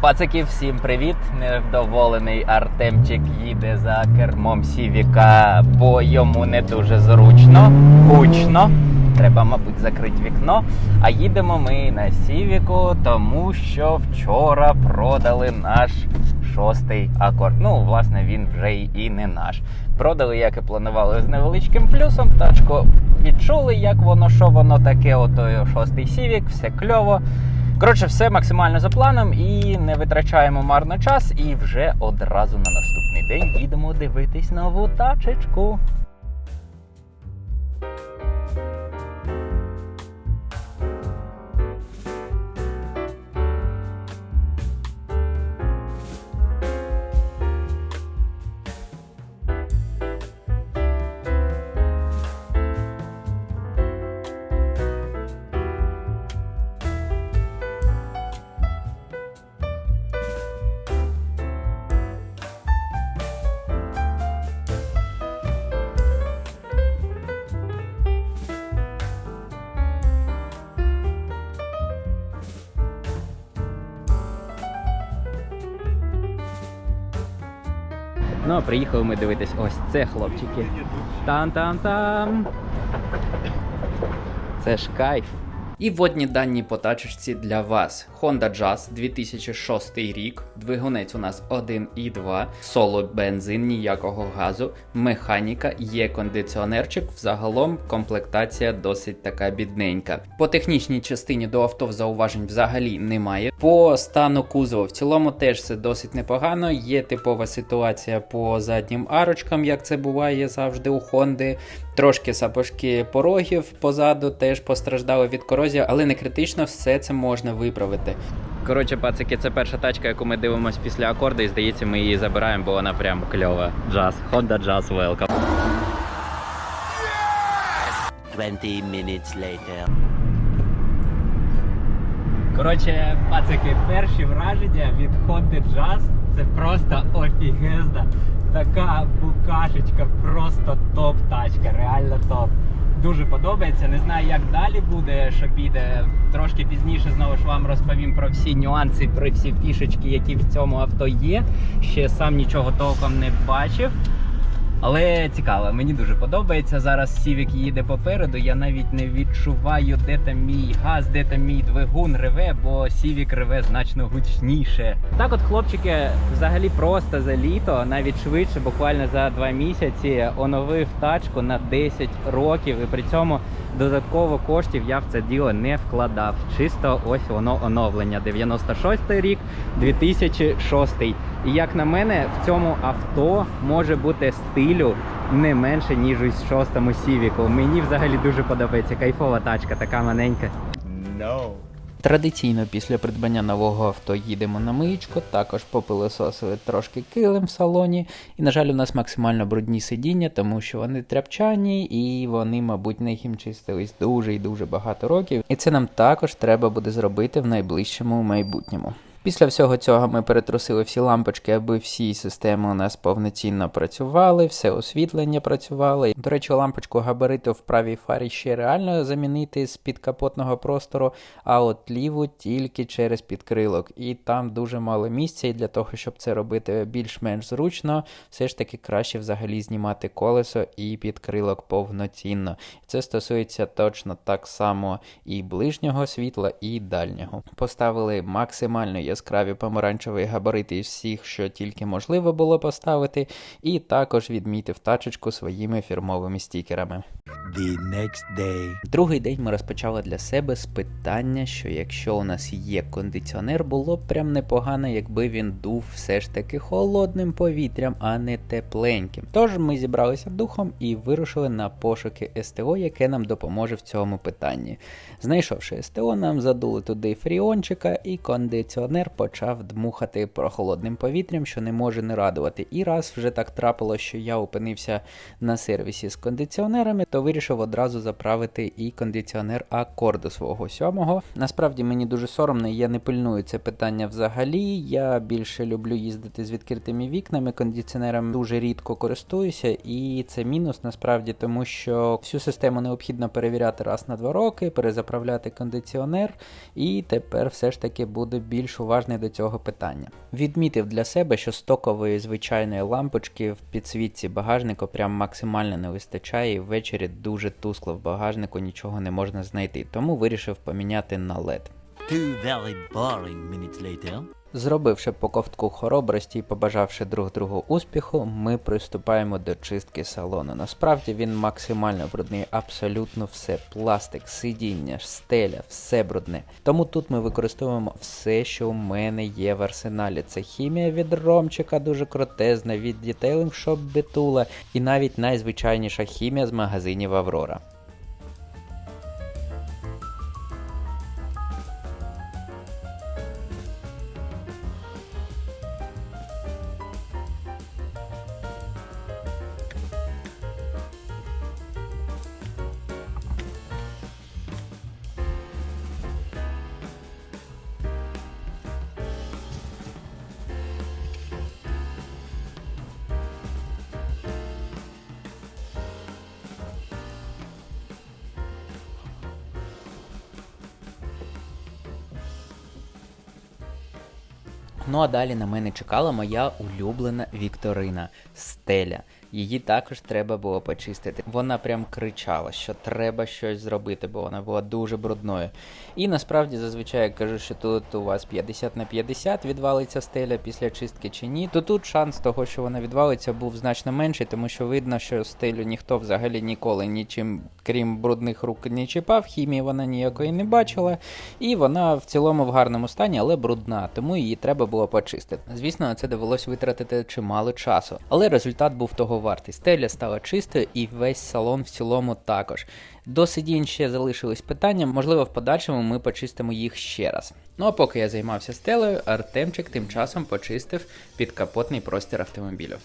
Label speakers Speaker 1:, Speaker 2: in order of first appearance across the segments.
Speaker 1: Пацики, всім привіт! Невдоволений Артемчик їде за кермом Сівіка, бо йому не дуже зручно, гучно. Треба, мабуть, закрити вікно. А їдемо ми на Сівіку, тому що вчора продали наш шостий акорд. Ну, власне, він вже і не наш. Продали, як і планували, з невеличким плюсом. Тачку відчули, як воно, що воно таке. Ото шостий Сівік, все кльово. Коротше, все максимально за планом і не витрачаємо марно час. І вже одразу на наступний день їдемо дивитись нову тачечку. Ну, а приїхали ми дивитись ось це, хлопчики. Там-там-там. Це ж кайф. І водні дані по тачечці для вас. Honda Jazz 2006 рік. Двигунець у нас 1,2, соло бензин, ніякого газу, механіка, є кондиціонерчик. Взагалом комплектація досить така бідненька. По технічній частині до авто зауважень взагалі немає. По стану кузова в цілому теж все досить непогано. Є типова ситуація по заднім арочкам, як це буває завжди у Honda. Трошки сапожки порогів позаду теж постраждали від корозії, але не критично, все це можна виправити. Коротше, пацики, це перша тачка, яку ми дивимося після акорду, і здається, ми її забираємо, бо вона прям кльова. Джаз, Honda Jazz Welcome.
Speaker 2: 20 minutes later.
Speaker 1: Коротше, пацики, перші враження від Honda Jazz це просто офігезна. Така букашечка, просто топ тачка, реально топ. Дуже подобається. Не знаю, як далі буде, що піде. Трошки пізніше знову ж вам розповім про всі нюанси, про всі фішечки, які в цьому авто є. Ще сам нічого толком не бачив. Але цікаво, мені дуже подобається. Зараз Сівік їде попереду. Я навіть не відчуваю, де там мій газ, де там мій двигун реве, бо Сівік реве значно гучніше. Так, от хлопчики, взагалі просто за літо, навіть швидше, буквально за два місяці, оновив тачку на 10 років, і при цьому додатково коштів я в це діло не вкладав. Чисто ось воно оновлення. 96 рік, 2006. І як на мене, в цьому авто може бути стилю не менше, ніж у шостому Сівіку. Мені взагалі дуже подобається. Кайфова тачка, така маленька.
Speaker 2: No.
Speaker 1: Традиційно після придбання нового авто їдемо на миючку, також попилисосили трошки килим в салоні. І, на жаль, у нас максимально брудні сидіння, тому що вони тряпчані і вони, мабуть, не хімчистились дуже і дуже багато років. І це нам також треба буде зробити в найближчому майбутньому. Після всього цього ми перетрусили всі лампочки, аби всі системи у нас повноцінно працювали, все освітлення працювало. До речі, лампочку габариту в правій фарі ще реально замінити з підкапотного простору, а от ліву тільки через підкрилок. І там дуже мало місця, і для того, щоб це робити більш-менш зручно, все ж таки краще взагалі знімати колесо і підкрилок повноцінно. Це стосується точно так само і ближнього світла, і дальнього. Поставили максимально яскраві помаранчеві габарити із всіх, що тільки можливо було поставити, і також відмітив тачечку своїми фірмовими стікерами.
Speaker 2: The next day.
Speaker 1: Другий день ми розпочали для себе з питання, що якщо у нас є кондиціонер, було б прям непогано, якби він дув все ж таки холодним повітрям, а не тепленьким. Тож ми зібралися духом і вирушили на пошуки СТО, яке нам допоможе в цьому питанні. Знайшовши СТО, нам задули туди фріончика, і кондиціонер почав дмухати прохолодним повітрям, що не може не радувати. І раз вже так трапило, що я опинився на сервісі з кондиціонерами, то вирішив одразу заправити і кондиціонер акорду свого сьомого. Насправді мені дуже соромно, я не пильную це питання взагалі. Я більше люблю їздити з відкритими вікнами. Кондиціонером дуже рідко користуюся, і це мінус насправді, тому що всю систему необхідно перевіряти раз на два роки, перезаправляти кондиціонер, і тепер все ж таки буду більш уважно уважний до цього питання. Відмітив для себе, що стокової звичайної лампочки в підсвітці багажнику прям максимально не вистачає, і ввечері дуже тускло в багажнику нічого не можна знайти, тому вирішив поміняти на LED.
Speaker 2: Two very boring minutes later.
Speaker 1: Зробивши по ковтку хоробрості і побажавши друг другу успіху, ми приступаємо до чистки салону. Насправді він максимально брудний, абсолютно все. Пластик, сидіння, стеля, все брудне. Тому тут ми використовуємо все, що у мене є в арсеналі. Це хімія від ромчика, дуже крутезна, від Detailing Shop Бетула і навіть найзвичайніша хімія з магазинів Аврора. Ну а далі на мене чекала моя улюблена Вікторина Стеля. Її також треба було почистити. Вона прям кричала, що треба щось зробити, бо вона була дуже брудною. І насправді зазвичай я кажу, що тут у вас 50 на 50 відвалиться стеля після чистки чи ні, то тут шанс того, що вона відвалиться, був значно менший, тому що видно, що стелю ніхто взагалі ніколи нічим, крім брудних рук, не чіпав. Хімії вона ніякої не бачила. І вона в цілому в гарному стані, але брудна, тому її треба було почистити. Звісно, це довелось витратити чимало часу, але результат був того вартий. Стеля стала чистою і весь салон в цілому також. До сидінь ще залишились питання, можливо, в подальшому ми почистимо їх ще раз. Ну а поки я займався стелею, Артемчик тим часом почистив підкапотний простір автомобілю.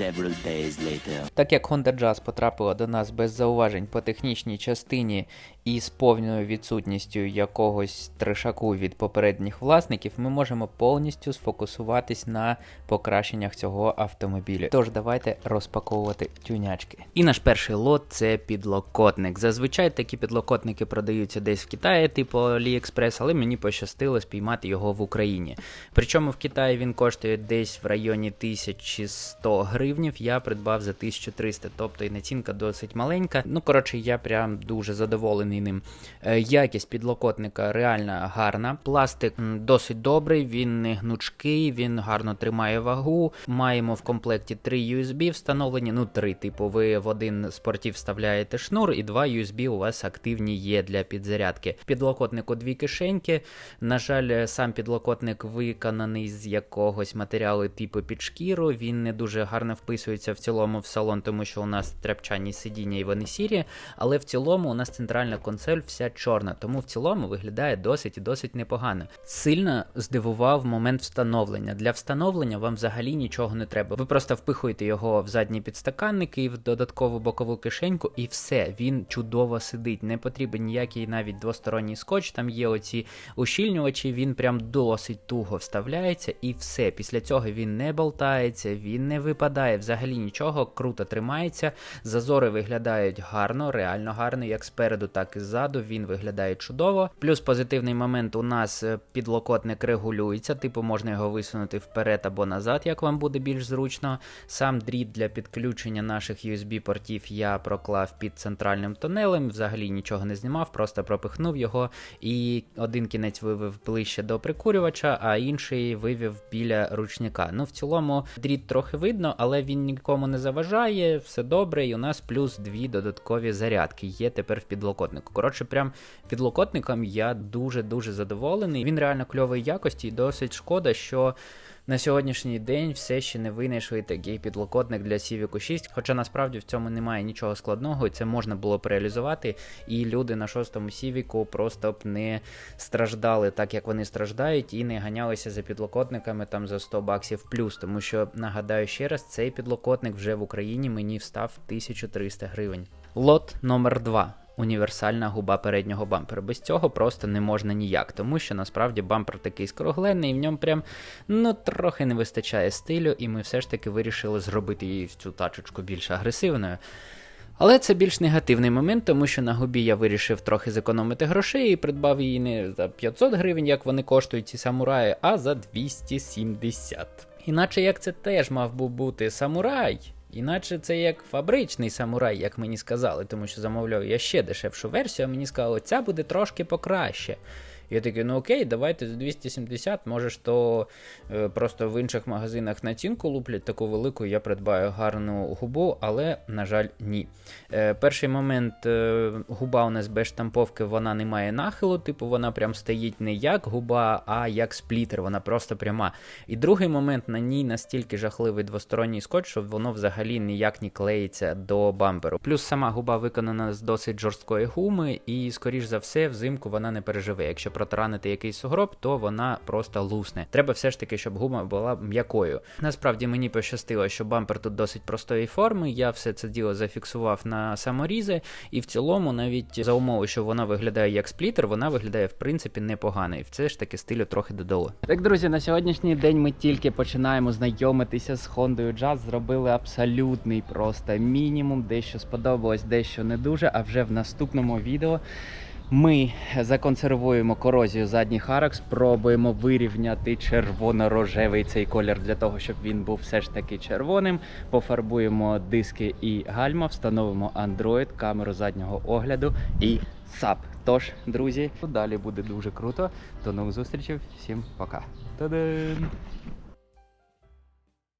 Speaker 2: Several days later.
Speaker 1: Так як Honda Jazz потрапила до нас без зауважень по технічній частині і з повною відсутністю якогось трешаку від попередніх власників, ми можемо повністю сфокусуватись на покращеннях цього автомобіля. Тож давайте розпаковувати тюнячки. І наш перший лот це підлокотник. Зазвичай такі підлокотники продаються десь в Китаї, типу AliExpress, але мені пощастило спіймати його в Україні. Причому в Китаї він коштує десь в районі 1100 гривнів. Я придбав за 1300, тобто і націнка досить маленька. Ну коротше, я прям дуже задоволений ним. Е, Якість підлокотника реально гарна. Пластик досить добрий, він не гнучкий, він гарно тримає вагу. Маємо в комплекті три USB встановлені. Ну, три, типу, ви в один з портів вставляєте шнур, і два USB у вас активні є для підзарядки. Підлокотнику дві кишеньки. На жаль, сам підлокотник виконаний з якогось матеріалу типу під шкіру. Він не дуже гарно вписується в цілому в салон, тому що у нас тряпчані сидіння і вони сірі. Але в цілому у нас центральна консоль вся чорна, тому в цілому виглядає досить і досить непогано. Сильно здивував момент встановлення. Для встановлення вам взагалі нічого не треба. Ви просто впихуєте його в задній підстаканник і в додаткову бокову кишеньку, і все, він чудово сидить. Не потрібен ніякий навіть двосторонній скотч. Там є оці ущільнювачі, він прям досить туго вставляється, і все. Після цього він не болтається, він не випадає, взагалі нічого, круто тримається. Зазори виглядають гарно, реально гарно, як спереду, так і ззаду. Він виглядає чудово. Плюс позитивний момент у нас е, підлокотник регулюється, типу можна його висунути вперед або назад, як вам буде більш зручно. Сам дріт для підключення наших USB-портів я проклав під центральним тунелем, взагалі нічого не знімав, просто пропихнув його і один кінець вивів ближче до прикурювача, а інший вивів біля ручника. Ну, в цілому дріт трохи видно, але він нікому не заважає, все добре, і у нас плюс дві додаткові зарядки є тепер в підлокотнику. Коротше, прям підлокотником я дуже-дуже задоволений. Він реально кльової якості, і досить шкода, що. На сьогоднішній день все ще не винайшли такий підлокотник для Civic 6, хоча насправді в цьому немає нічого складного, і це можна було б реалізувати, і люди на шостому Civic просто б не страждали так, як вони страждають, і не ганялися за підлокотниками там за 100 баксів плюс. Тому що нагадаю ще раз, цей підлокотник вже в Україні мені встав 1300 гривень. Лот номер 2 Універсальна губа переднього бампера. Без цього просто не можна ніяк, тому що насправді бампер такий скруглений, і в ньому прям ну трохи не вистачає стилю, і ми все ж таки вирішили зробити її цю тачечку більш агресивною. Але це більш негативний момент, тому що на губі я вирішив трохи зекономити грошей і придбав її не за 500 гривень, як вони коштують ці самураї, а за 270. Іначе як це теж мав би бути самурай. Іначе це як фабричний самурай, як мені сказали, тому що замовляв я ще дешевшу версію, а мені сказали, ця буде трошки покраще. Я такий, ну окей, давайте за 270, може то е, просто в інших магазинах націнку луплять таку велику, я придбаю гарну губу, але, на жаль, ні. Е, перший момент, е, губа у нас без штамповки, вона не має нахилу, типу вона прям стоїть не як губа, а як сплітер, вона просто пряма. І другий момент, на ній настільки жахливий двосторонній скотч, що воно взагалі ніяк не клеїться до бамперу. Плюс сама губа виконана з досить жорсткої гуми, і, скоріш за все, взимку вона не переживе. Якщо протаранити якийсь сугроб, то вона просто лусне. Треба все ж таки, щоб гума була м'якою. Насправді мені пощастило, що бампер тут досить простої форми. Я все це діло зафіксував на саморізи, і в цілому, навіть за умови, що вона виглядає як сплітер, вона виглядає в принципі непогано. І все ж таки стилю трохи додало. Так, друзі, на сьогоднішній день ми тільки починаємо знайомитися з Хондою Jazz. Зробили абсолютний просто мінімум. Дещо сподобалось, дещо не дуже. А вже в наступному відео. Ми законсервуємо корозію задніх арок, спробуємо вирівняти червоно-рожевий цей колір для того, щоб він був все ж таки червоним. Пофарбуємо диски і гальма, встановимо Android, камеру заднього огляду і САП. Тож, друзі, далі буде дуже круто. До нових зустрічей. Всім пока. Та-дам!